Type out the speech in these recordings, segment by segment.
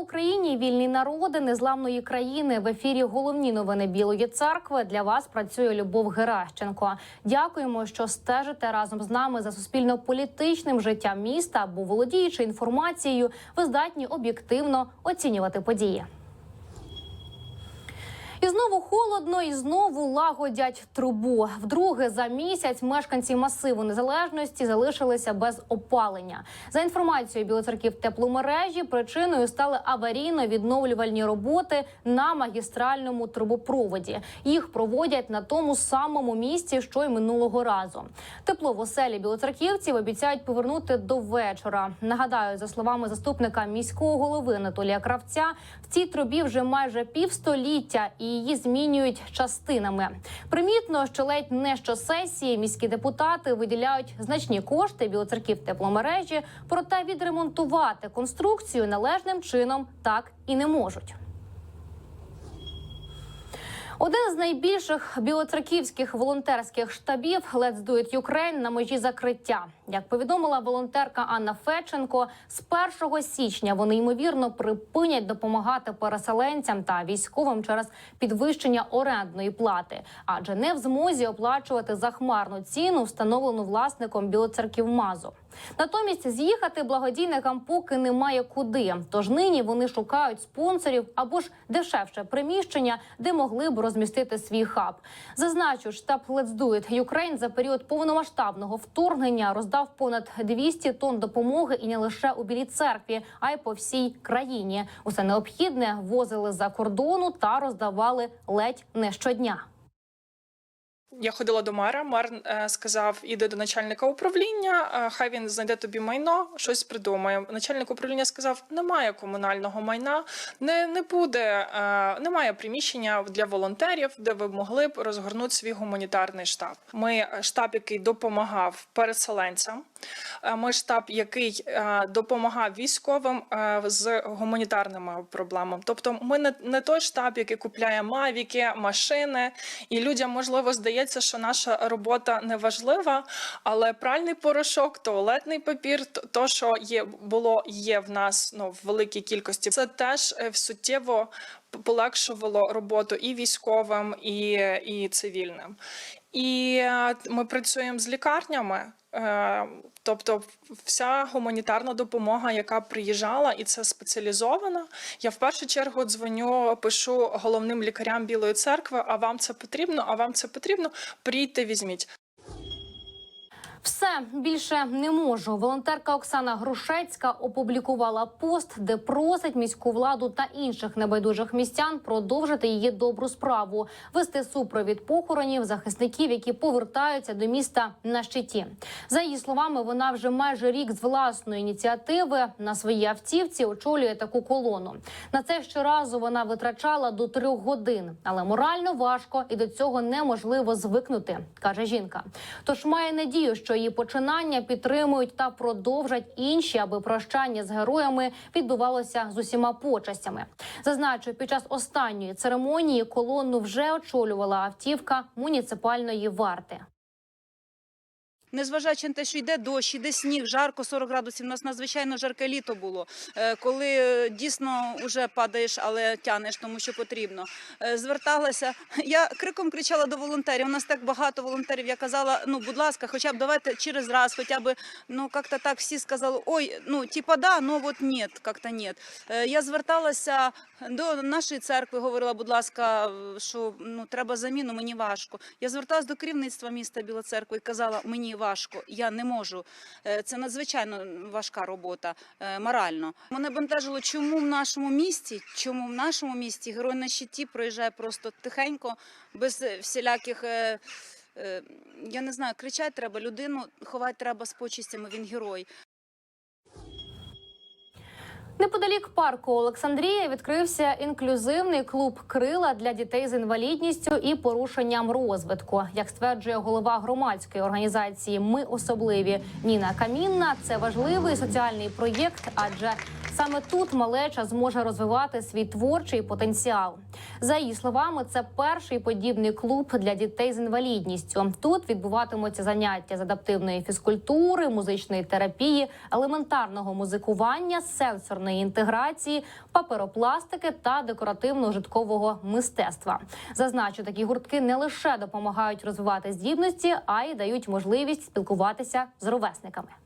Україні! Вільні народи незламної країни в ефірі. Головні новини Білої церкви для вас працює Любов Геращенко. Дякуємо, що стежите разом з нами за суспільно-політичним життям міста, бо володіючи інформацією, ви здатні об'єктивно оцінювати події. І знову холодно, і знову лагодять трубу. Вдруге за місяць мешканці масиву незалежності залишилися без опалення. За інформацією білоцерків тепломережі, причиною стали аварійно-відновлювальні роботи на магістральному трубопроводі. Їх проводять на тому самому місці, що й минулого разу. Тепло в оселі білоцерківців обіцяють повернути до вечора. Нагадаю, за словами заступника міського голови Анатолія Кравця, в цій трубі вже майже півстоліття і її змінюють частинами. Примітно, що ледь не щосесії міські депутати виділяють значні кошти білоцерків тепломережі, проте відремонтувати конструкцію належним чином так і не можуть. Один з найбільших білоцерківських волонтерських штабів Let's Do It Ukraine на межі закриття. Як повідомила волонтерка Анна Феченко, з 1 січня вони ймовірно припинять допомагати переселенцям та військовим через підвищення орендної плати, адже не в змозі оплачувати захмарну ціну, встановлену власником білоцерків Мазу. Натомість з'їхати благодійникам поки немає куди. Тож нині вони шукають спонсорів або ж дешевше приміщення, де могли б розмістити свій хаб. Зазначу, штаб Let's Do It Ukraine за період повномасштабного вторгнення роздав понад 200 тонн допомоги і не лише у білій церкві, а й по всій країні. Усе необхідне возили за кордону та роздавали ледь не щодня. Я ходила до мера. Мер е, сказав: іди до начальника управління, е, хай він знайде тобі майно, щось придумає. Начальник управління сказав: немає комунального майна, не, не буде, е, немає приміщення для волонтерів, де ви могли б розгорнути свій гуманітарний штаб. Ми штаб, який допомагав переселенцям. Ми штаб, який допомагав військовим з гуманітарними проблемами. Тобто, ми не, не той штаб, який купляє мавіки, машини, і людям можливо здається, що наша робота не важлива, але пральний порошок, туалетний папір, то- що є було є в нас ну, в великій кількості, це теж е, суттєво полегшувало роботу і військовим, і, і цивільним. І е, ми працюємо з лікарнями. Е, Тобто, вся гуманітарна допомога, яка приїжджала, і це спеціалізована. Я в першу чергу дзвоню, пишу головним лікарям Білої церкви. А вам це потрібно? А вам це потрібно? Прийдьте, візьміть. Все більше не можу. Волонтерка Оксана Грушецька опублікувала пост, де просить міську владу та інших небайдужих містян продовжити її добру справу, вести супровід похоронів захисників, які повертаються до міста на щиті. За її словами, вона вже майже рік з власної ініціативи на своїй автівці очолює таку колону. На це щоразу вона витрачала до трьох годин, але морально важко і до цього неможливо звикнути, каже жінка. Тож має надію, що її починання підтримують та продовжать інші, аби прощання з героями відбувалося з усіма почастями. Зазначу, під час останньої церемонії колону вже очолювала автівка муніципальної варти. Незважаючи на те, що йде дощ, йде сніг, жарко 40 градусів. У нас надзвичайно жарке літо було, е, коли е, дійсно вже падаєш, але тянеш, тому що потрібно. Е, Зверталася. Я криком кричала до волонтерів. У нас так багато волонтерів. Я казала, ну будь ласка, хоча б давайте через раз, хоча б ну як-то так всі сказали, ой, ну типа да, ну от ні, як-то ні. Я зверталася до нашої церкви, говорила, будь ласка, що ну треба заміну, мені важко. Я зверталася до керівництва міста Біла Церкви і казала, мені важко, я не можу. Е, Це надзвичайно важка робота е, морально. Мене бентежило, чому в нашому місті, чому в нашому місті герой на щиті проїжджає просто тихенько, без е, всіляких. Я не знаю, кричати треба людину, ховати треба з почистями. Він герой. Неподалік парку Олександрія відкрився інклюзивний клуб крила для дітей з інвалідністю і порушенням розвитку. Як стверджує голова громадської організації Ми особливі Ніна Камінна. Це важливий соціальний проєкт, адже саме тут малеча зможе розвивати свій творчий потенціал. За її словами, це перший подібний клуб для дітей з інвалідністю. Тут відбуватимуться заняття з адаптивної фізкультури, музичної терапії, елементарного музикування, сенсорної соціальної інтеграції, паперопластики та декоративно-житкового мистецтва. Зазначу, такі гуртки не лише допомагають розвивати здібності, а й дають можливість спілкуватися з ровесниками.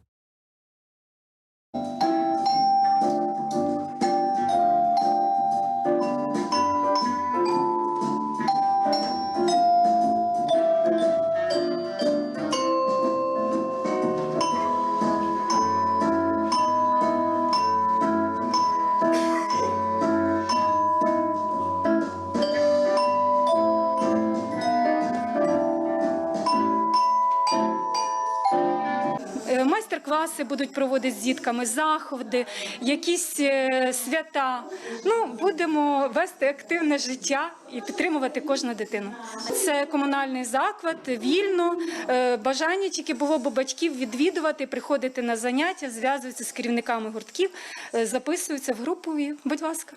Майстер-класи будуть проводити з дітками, заходи, якісь е, свята. Ну, будемо вести активне життя і підтримувати кожну дитину. Це комунальний заклад, вільно. Е, Бажання тільки було б батьків відвідувати, приходити на заняття, зв'язуються з керівниками гуртків, е, записуються в групу і, будь ласка.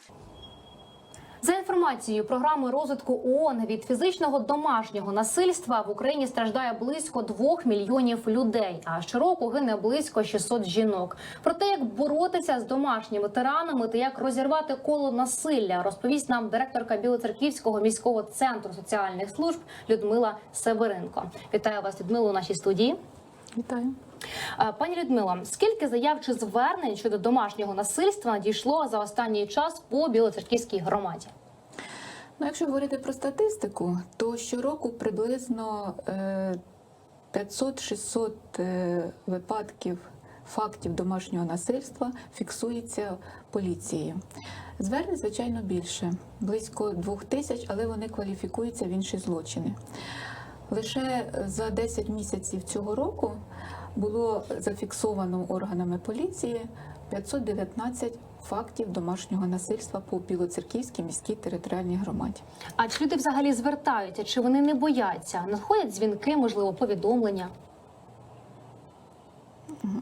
За інформацією програми розвитку ООН від фізичного домашнього насильства в Україні страждає близько 2 мільйонів людей. А щороку гине близько 600 жінок. Про те, як боротися з домашніми тиранами та як розірвати коло насилля, розповість нам директорка Білоцерківського міського центру соціальних служб Людмила Северенко. Вітаю вас, Людмила, у нашій студії. Вітаю. Е, Пані Людмила, скільки заяв чи звернень щодо домашнього насильства надійшло за останній час по Білоцерківській громаді? Ну, якщо говорити про статистику, то щороку приблизно е, 500-600 е, випадків фактів домашнього насильства фіксується поліцією. Звернень, звичайно, більше близько двох тисяч, але вони кваліфікуються в інші злочини. Лише за 10 місяців цього року було зафіксовано органами поліції 519 фактів домашнього насильства по Білоцерківській міській територіальній громаді. А чи люди взагалі звертаються? Чи вони не бояться? Надходять дзвінки, можливо, повідомлення?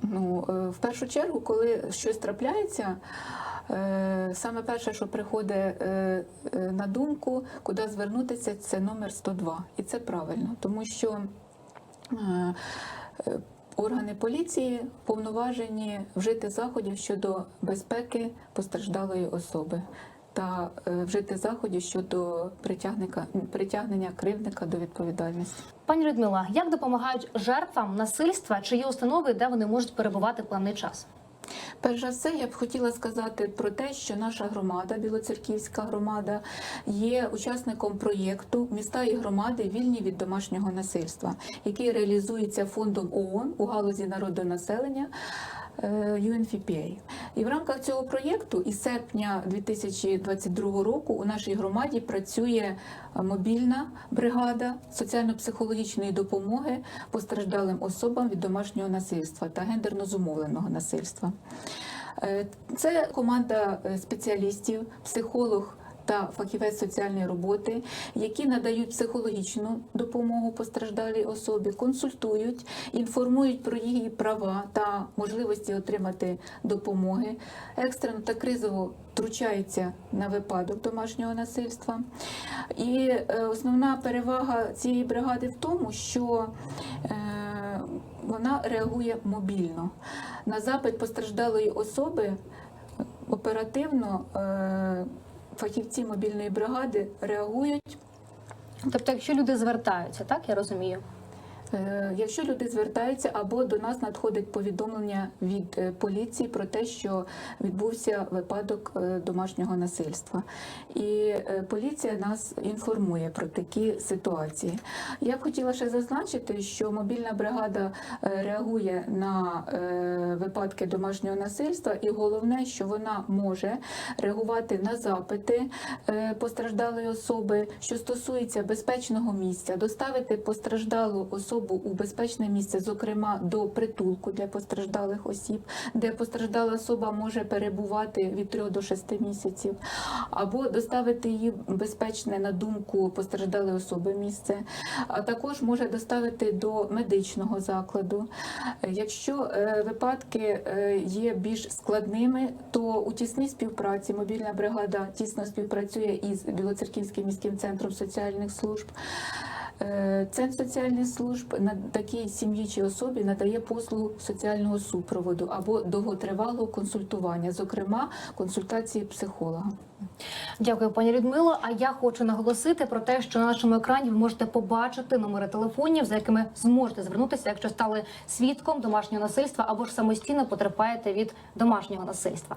Ну, е, в першу чергу, коли щось трапляється, е, саме перше, що приходить е, на думку, куди звернутися, це номер 102. І це правильно, тому що органи поліції повноважені вжити заходів щодо безпеки постраждалої особи. Та е, вжити заходів щодо притягнення, притягнення кривдника до відповідальності. Пані Людмила, як допомагають жертвам насильства? Чи є установи, де вони можуть перебувати певний час? Перш за все, я б хотіла сказати про те, що наша громада, Білоцерківська громада, є учасником проєкту Міста і громади вільні від домашнього насильства, який реалізується фондом ООН у галузі народонаселення. Е, UNFPA. І в рамках цього проєкту із серпня 2022 року у нашій громаді працює мобільна бригада соціально-психологічної допомоги постраждалим особам від домашнього насильства та гендерно зумовленого насильства. Е, Це команда е, спеціалістів, психолог. Та фахівець соціальної роботи, які надають психологічну допомогу постраждалій особі, консультують, інформують про її права та можливості отримати допомоги, екстрено та кризово втручаються на випадок домашнього насильства. І е, основна перевага цієї бригади в тому, що е, вона реагує мобільно. На запит постраждалої особи оперативно е, фахівці мобільної бригади реагують. Тобто, якщо люди звертаються, так я розумію. Е, Якщо люди звертаються або до нас надходить повідомлення від е, поліції про те, що відбувся випадок е, домашнього насильства, і поліція нас інформує про такі ситуації. Я б хотіла ще зазначити, що мобільна бригада реагує на випадки домашнього насильства, і головне, що вона може реагувати на запити постраждалої особи, що стосується безпечного місця, доставити постраждалу особу у безпечне місце, зокрема до притулку для постраждалих осіб, де постраждала особа може перебувати від 3 до 6 місяців, або доставити її безпечне на думку постраждалої особи місце, а також може доставити до медичного закладу. Якщо е, випадки е, є більш складними, то у тісній співпраці мобільна бригада тісно співпрацює із Білоцерківським міським центром соціальних служб. Е, Центр соціальних служб на такій сім'ї чи особі надає послугу соціального супроводу або довготривалого консультування, зокрема консультації психолога. Дякую, пані Людмило. А я хочу наголосити про те, що на нашому екрані ви можете побачити номери телефонів, за якими зможете звернутися, якщо стали свідком домашнього насильства або ж самостійно потерпаєте від домашнього насильства.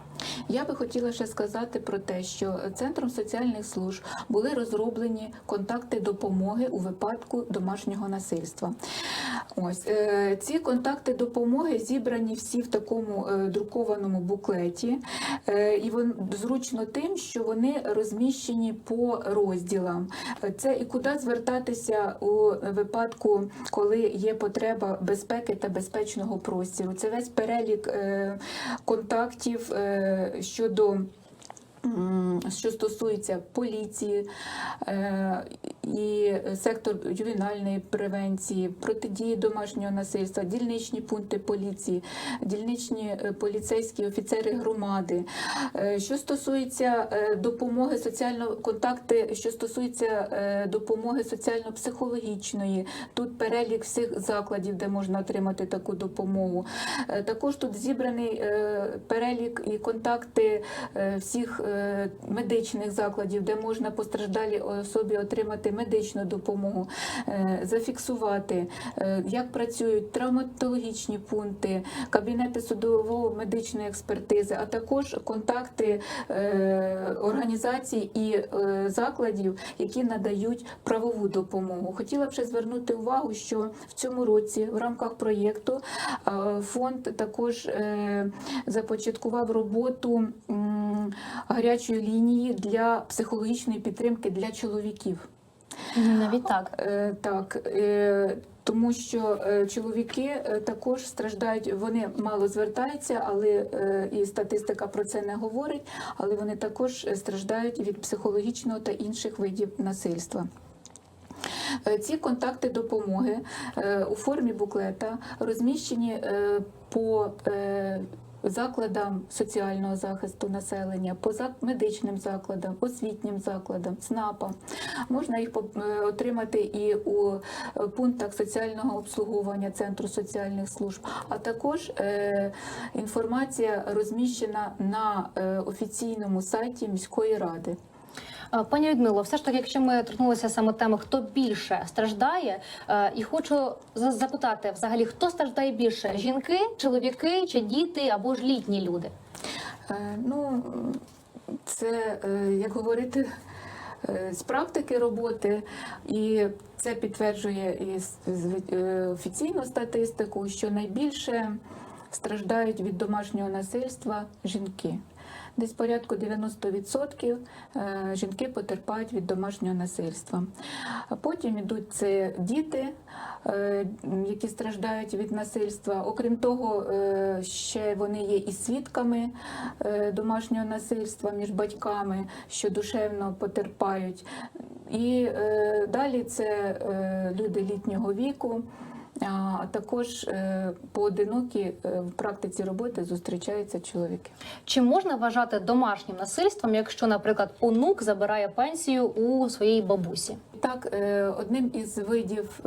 Я би хотіла ще сказати про те, що центром соціальних служб були розроблені контакти допомоги у випадку домашнього насильства. Ось е, ці контакти допомоги зібрані всі в такому е, друкованому буклеті, Е, і вон зручно тим, що вони розміщені по розділам. Це і куди звертатися у випадку, коли є потреба безпеки та безпечного простіру. Це весь перелік е, контактів е, щодо. Що стосується поліції е, і сектор ювенальної превенції, протидії домашнього насильства, дільничні пункти поліції, дільничні е, поліцейські офіцери громади. Е, Що стосується допомоги соціального контакти, що стосується допомоги соціально-психологічної, тут перелік всіх закладів, де можна отримати таку допомогу. Також тут зібраний перелік і контакти всіх медичних закладів, де можна постраждалій особі отримати медичну допомогу, е, зафіксувати, е, як працюють травматологічні пункти, кабінети судово-медичної експертизи, а також контакти е, організацій і е, закладів, які надають правову допомогу. Хотіла б ще звернути увагу, що в цьому році в рамках проєкту е, фонд також е, започаткував роботу гарячої лінії для психологічної підтримки для чоловіків. Навіть так. Е, Так, е, тому що е, чоловіки також страждають, вони мало звертаються, але і статистика про це не говорить, але вони також страждають від психологічного та інших видів насильства. Ці контакти допомоги у формі буклета розміщені по закладам соціального захисту населення, по медичним закладам, освітнім закладам, СНАПам. Можна їх е, отримати і у е, пунктах соціального обслуговування Центру соціальних служб, а також е, інформація розміщена на офіційному сайті міської ради. Е, Пані Людмило, все ж таки, якщо ми торкнулися саме теми, хто більше страждає, е, і хочу за- запитати взагалі, хто страждає більше: жінки, чоловіки чи діти або ж літні люди? Е, Ну, це, як говорити, з практики роботи, і це підтверджує і офіційну статистику, що найбільше страждають від домашнього насильства жінки. Десь порядку 90% е, жінки потерпають від домашнього насильства. Потім йдуть це діти, е, які страждають від насильства. Окрім того, е, ще вони є і свідками домашнього насильства між батьками, що душевно потерпають. І далі це люди літнього віку. А також е, поодинокі е, в практиці роботи зустрічаються чоловіки. Чи можна вважати домашнім насильством, якщо, наприклад, онук забирає пенсію у своєї бабусі? Так, е, одним із видів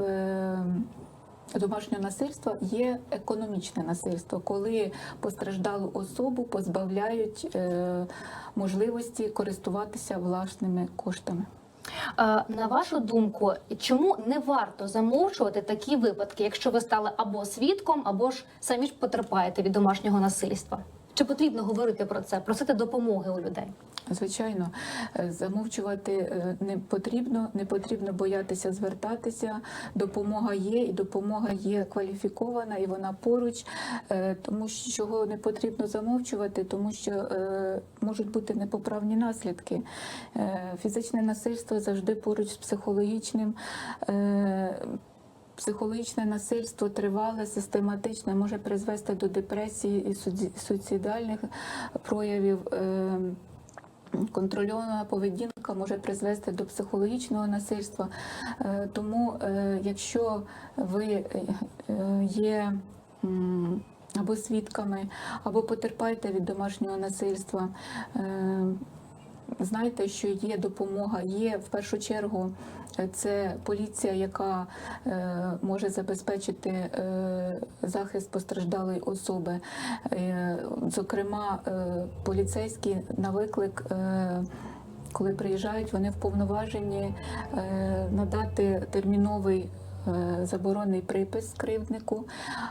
домашнього насильства є економічне насильство, коли постраждалу особу позбавляють можливості користуватися власними коштами. Е, На вашу думку, чому не варто замовчувати такі випадки, якщо ви стали або свідком, або ж самі ж потерпаєте від домашнього насильства? Чи потрібно говорити про це, просити допомоги у людей? Звичайно, е, замовчувати е, не потрібно, не потрібно боятися звертатися. Допомога є, і допомога є кваліфікована, і вона поруч. Е, Тому що чого не потрібно замовчувати, тому що можуть бути непоправні наслідки. Фізичне насильство завжди поруч з психологічним. Психологічне насильство тривале, систематичне, може призвести до депресії і суїцидальних проявів. Е, Контрольована поведінка може призвести до психологічного насильства. Е, Тому, е, якщо ви е, є або свідками, або потерпаєте від домашнього насильства, е, Знайте, що є допомога, є в першу чергу е, це поліція, яка е, може забезпечити е, захист постраждалої особи. Е, Зокрема, е, поліцейські на виклик. е, коли приїжджають, вони вповноважені е, надати терміновий заборонний припис кривднику,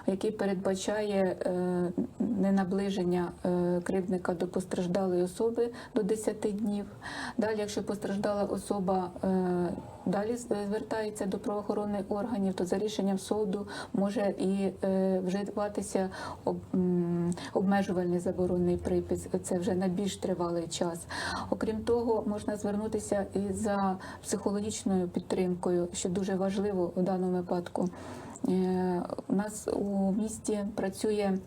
який передбачає е, ненаближення е, кривдника до постраждалої особи до 10 днів. Далі, якщо постраждала особа е, далі звертається до правоохоронних органів, то за рішенням суду може і е, вживатися об- обмежувальний заборонний припис. Це вже на більш тривалий час. Окрім того, можна звернутися і за психологічною підтримкою, що дуже важливо у даному випадку. Е, У нас у місті працює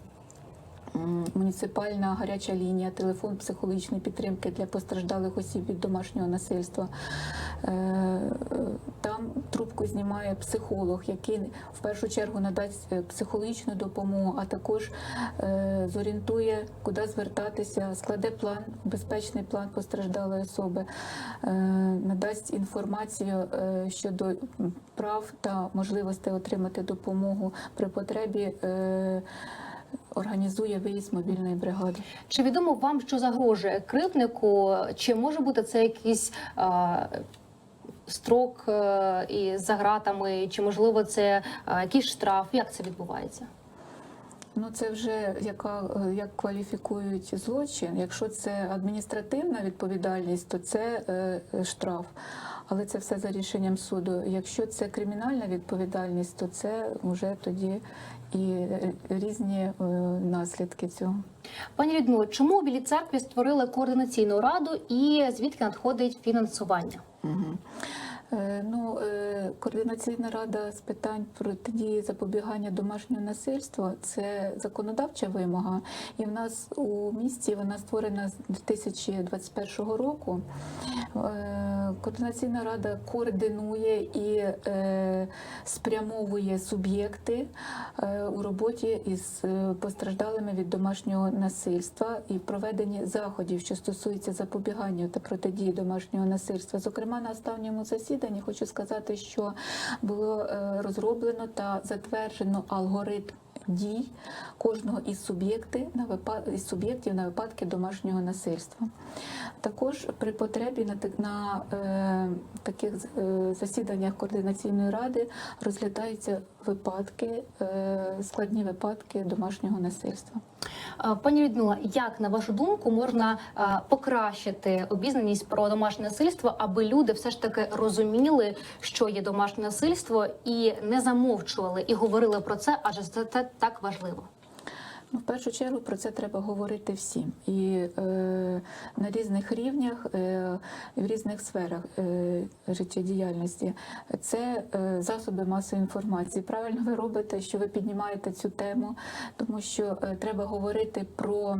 муніципальна гаряча лінія, телефон психологічної підтримки для постраждалих осіб від домашнього насильства. Е, Там трубку знімає психолог, який в першу чергу надасть е, психологічну допомогу, а також е, зорієнтує, куди звертатися, складе план, безпечний план постраждалої особи, надасть інформацію щодо прав та можливостей отримати допомогу при потребі. Організує виїзд мобільної бригади. Чи відомо вам, що загрожує кривднику? Чи може бути це якийсь е, строк е, і за гратами, чи можливо це е, якийсь штраф? Як це відбувається? Ну, це вже яка як кваліфікують злочин. Якщо це адміністративна відповідальність, то це е, штраф. Але це все за рішенням суду. Якщо це кримінальна відповідальність, то це вже тоді і різні е, наслідки цього. Пані Людмило, чому у Білій церкві створили координаційну раду і звідки надходить фінансування? Мгм. Е, Ну, е, координаційна рада з питань протидії запобігання домашнього насильства це законодавча вимога, і в нас у місті вона створена з 2021 року. Е, Координаційна рада координує і спрямовує суб'єкти у роботі із постраждалими від домашнього насильства і в проведенні заходів, що стосуються запобігання та протидії домашнього насильства. Зокрема, на останньому засіданні хочу сказати, що було е, розроблено та затверджено алгоритм. Дій кожного із суб'єктів на випад... суб'єктів на випадки домашнього насильства. Також при потребі на, е, таких е, засіданнях координаційної ради розглядаються випадки, е, складні випадки домашнього насильства. Е, Пані Людмила, як на вашу думку можна е, покращити обізнаність про домашнє насильство, аби люди все ж таки розуміли, що є домашнє насильство, і не замовчували і говорили про це, адже це, це так важливо. Ну, в першу чергу про це треба говорити всім і е, на різних рівнях, е, в різних сферах е, життєдіяльності. Це е, засоби масової інформації. Правильно ви робите, що ви піднімаєте цю тему, тому що е, треба говорити про.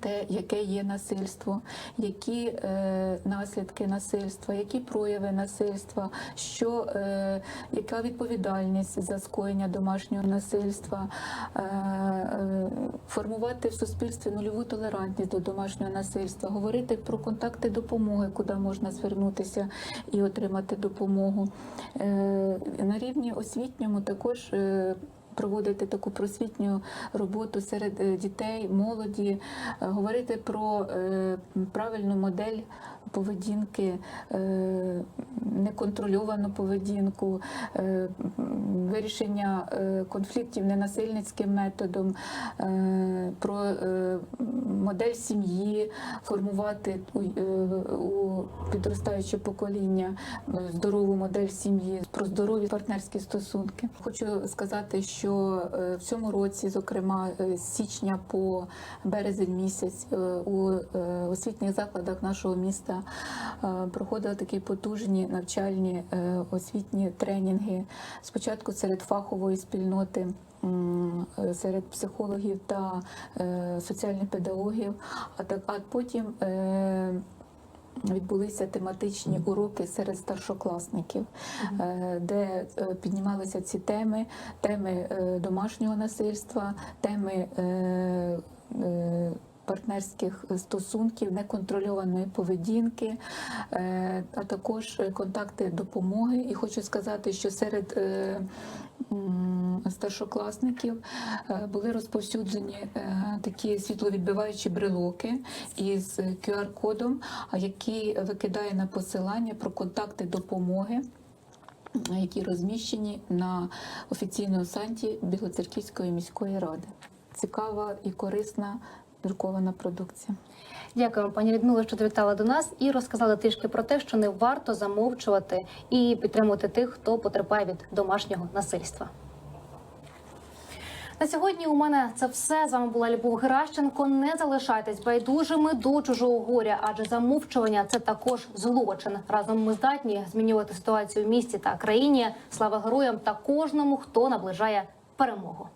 Те, яке є насильство, які е, наслідки насильства, які прояви насильства, що, е, яка відповідальність за скоєння домашнього насильства, е, е, формувати в суспільстві нульову толерантність до домашнього насильства, говорити про контакти допомоги, куди можна звернутися і отримати допомогу. Е, на рівні освітньому також. е, Проводити таку просвітню роботу серед е, дітей, молоді, е, говорити про е, правильну модель поведінки, неконтрольовану поведінку, вирішення конфліктів ненасильницьким методом, про модель сім'ї, формувати у, е, у підростаюче покоління е, здорову модель сім'ї, про здорові партнерські стосунки. Хочу сказати, що е, в цьому році, зокрема з січня по березень місяць, у освітніх закладах нашого міста проходили такі потужні навчальні освітні тренінги. Спочатку серед фахової спільноти. Е, Серед психологів та е, соціальних педагогів, а так а потім е, відбулися тематичні уроки серед старшокласників, де піднімалися ці теми: теми домашнього насильства, теми. партнерських стосунків, неконтрольованої поведінки, а також контакти допомоги. І хочу сказати, що серед старшокласників е, були розповсюджені е, такі світловідбиваючі брелоки із QR-кодом, який викидає на посилання про контакти допомоги. Які розміщені на офіційному сайті Білоцерківської міської ради. Цікава і корисна друкована продукція. Дякуємо, пані Людмило, що завітали до нас і розказали трішки про те, що не варто замовчувати і підтримувати тих, хто потерпає від домашнього насильства. На сьогодні у мене це все. З вами була Любов Геращенко. Не залишайтесь байдужими до чужого горя, адже замовчування це також злочин. Разом ми здатні змінювати ситуацію в місті та країні. Слава героям та кожному, хто наближає перемогу.